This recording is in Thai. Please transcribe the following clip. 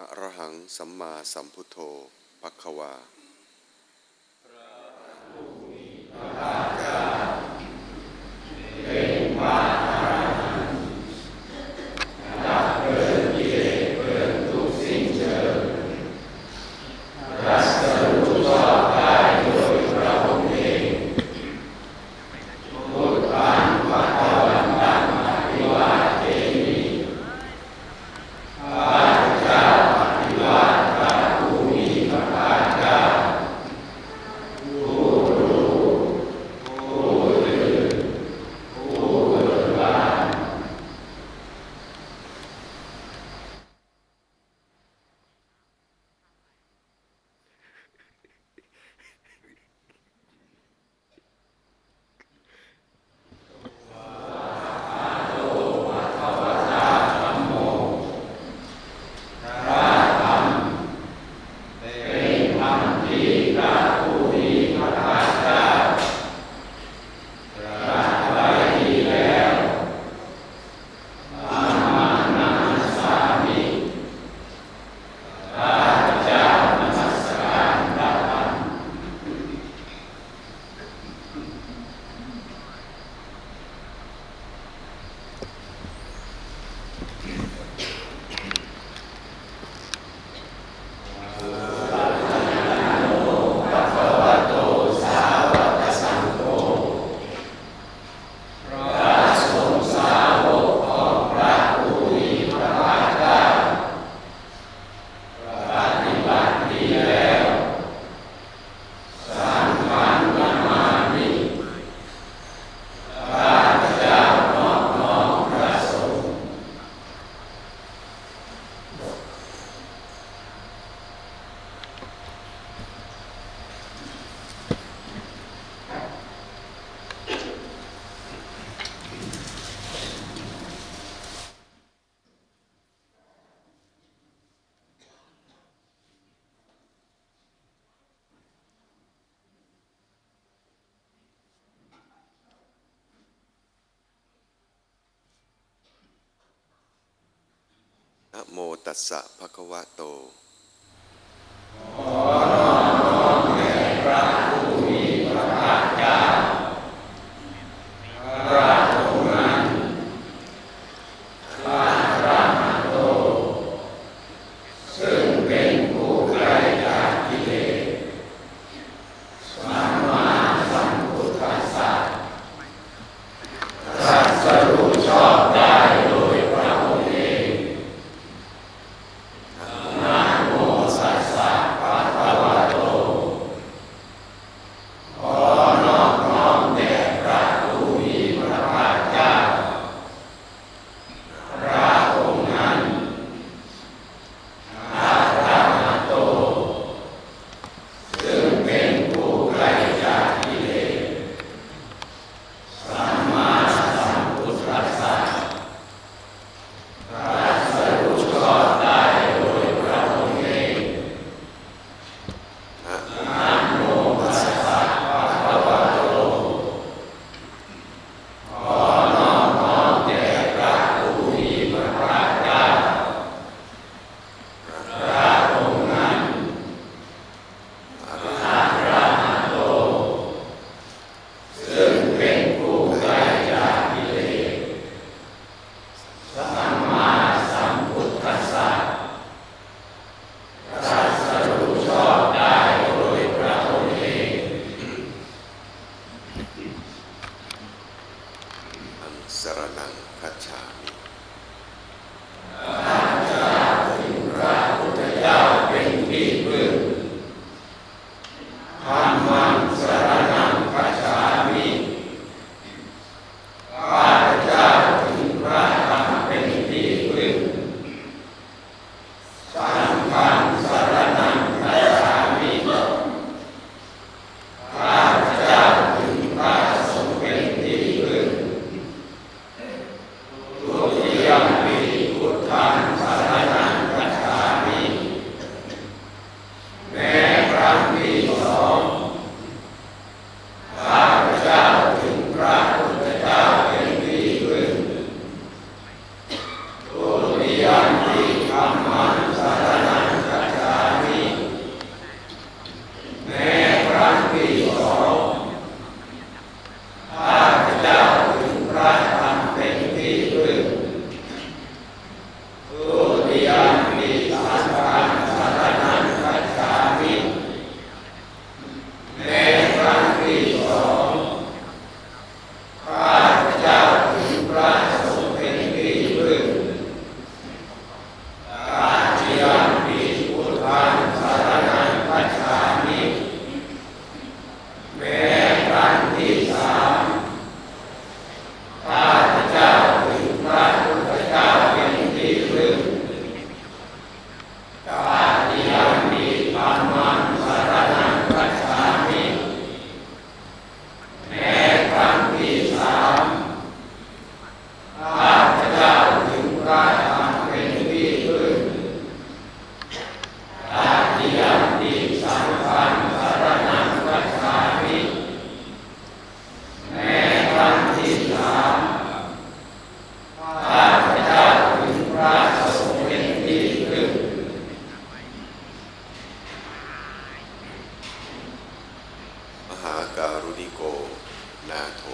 อะระหังสัมมาสัมพุทโธปัควา นะโมตัสสะภะคะวะโต that. Ah. หาการุณิโก นาโถ